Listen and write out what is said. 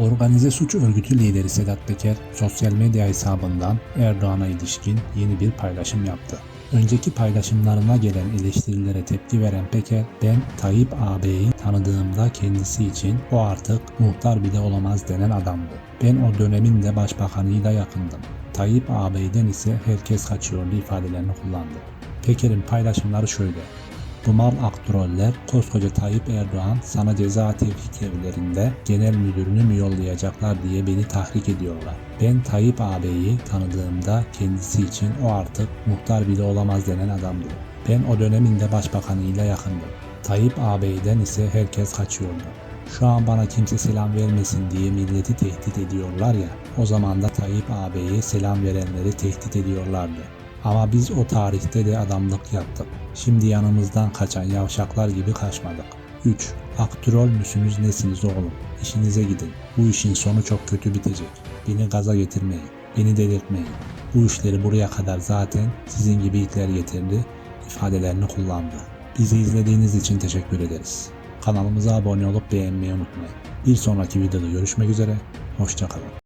Organize suç örgütü lideri Sedat Peker sosyal medya hesabından Erdoğan'a ilişkin yeni bir paylaşım yaptı. Önceki paylaşımlarına gelen eleştirilere tepki veren Peker, ben Tayyip ağabeyi tanıdığımda kendisi için o artık muhtar bile olamaz denen adamdı. Ben o dönemin de başbakanıyla yakındım. Tayyip ağabeyden ise herkes kaçıyordu ifadelerini kullandı. Peker'in paylaşımları şöyle. Bu mal aktroller koskoca Tayyip Erdoğan sana ceza tevfik evlerinde genel müdürünü mü yollayacaklar diye beni tahrik ediyorlar. Ben Tayyip ağabeyi tanıdığımda kendisi için o artık muhtar bile olamaz denen adamdı. Ben o dönemin de başbakanıyla yakındım. Tayyip ağabeyden ise herkes kaçıyordu. Şu an bana kimse selam vermesin diye milleti tehdit ediyorlar ya, o zaman da Tayyip ağabeye selam verenleri tehdit ediyorlardı. Ama biz o tarihte de adamlık yaptık. Şimdi yanımızdan kaçan yavşaklar gibi kaçmadık. 3. Aktörol müsünüz nesiniz oğlum? İşinize gidin. Bu işin sonu çok kötü bitecek. Beni gaza getirmeyin. Beni delirtmeyin. Bu işleri buraya kadar zaten sizin gibi itler getirdi ifadelerini kullandı. Bizi izlediğiniz için teşekkür ederiz. Kanalımıza abone olup beğenmeyi unutmayın. Bir sonraki videoda görüşmek üzere. Hoşçakalın.